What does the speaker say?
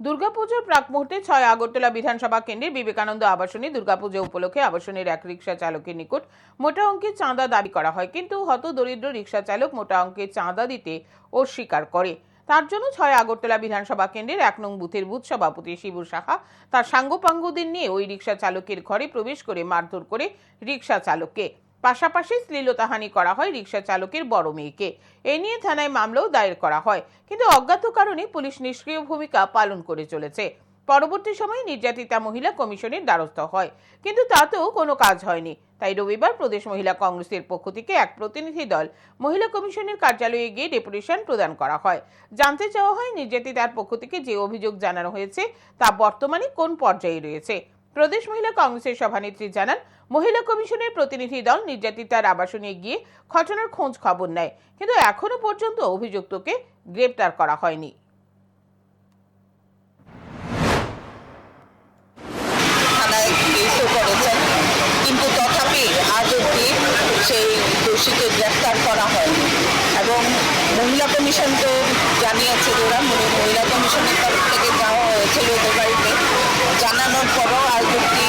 দুর্গাপুজোর প্রাক মুহূর্তে ছয় আগরতলা বিধানসভা কেন্দ্রের বিবেকানন্দ আবাসনী দুর্গাপুজো উপলক্ষে আবাসনের এক রিক্সা চালকের নিকট মোটা অঙ্কের চাঁদা দাবি করা হয়। কিন্তু হত দরিদ্র রিক্সা চালক মোটা অঙ্কের চাঁদা দিতে অস্বীকার করে। তার জন্য ছয় আগরতলা বিধানসভা কেন্দ্রের এক নং বুথের বুথ সভাপতি শিবু সাহা তার সাঙ্গপাঙ্গদের নিয়ে ওই রিক্সা চালকের ঘরে প্রবেশ করে মারধর করে রিক্সা চালককে। পাশাপাশি শ্লীলতাহানি করা হয় রিক্সা চালকের বড় মেয়েকে। এ নিয়ে থানায় মামলাও দায়ের করা হয়। কিন্তু অজ্ঞাত কারণে পুলিশ নিষ্ক্রিয় ভূমিকা পালন করে চলেছে। পরবর্তী সময়ে নির্যাতিতা মহিলা কমিশনের দ্বারস্থ হয়। কিন্তু তাতেও কোনো কাজ হয়নি। তাই রবিবার প্রদেশ মহিলা কংগ্রেসের পক্ষ থেকে এক প্রতিনিধি দল মহিলা কমিশনের কার্যালয়ে গিয়ে ডেপুটেশন প্রদান করা হয়। জানতে চাওয়া হয় নির্যাতিতার পক্ষ থেকে যে অভিযোগ জানানো হয়েছে, তা বর্তমানে কোন পর্যায়ে রয়েছে। প্রদেশ মহিলা কংগ্রেসের সভানেত্রী জানান, মহিলা কমিশনের প্রতিনিধি দল নির্যাতিতার আবাসনে গিয়ে ঘটনার খোঁজ খবর নেয়, কিন্তু এখনও পর্যন্ত অভিযুক্তকে গ্রেপ্তার করা হয়নি। কিন্তু তথাপি আজ অব্দি সেই দোষীকে গ্রেফতার করা হয়নি। এবং মহিলা কমিশন তো জানিয়েছে ওরা মহিলা কমিশনের 嗯。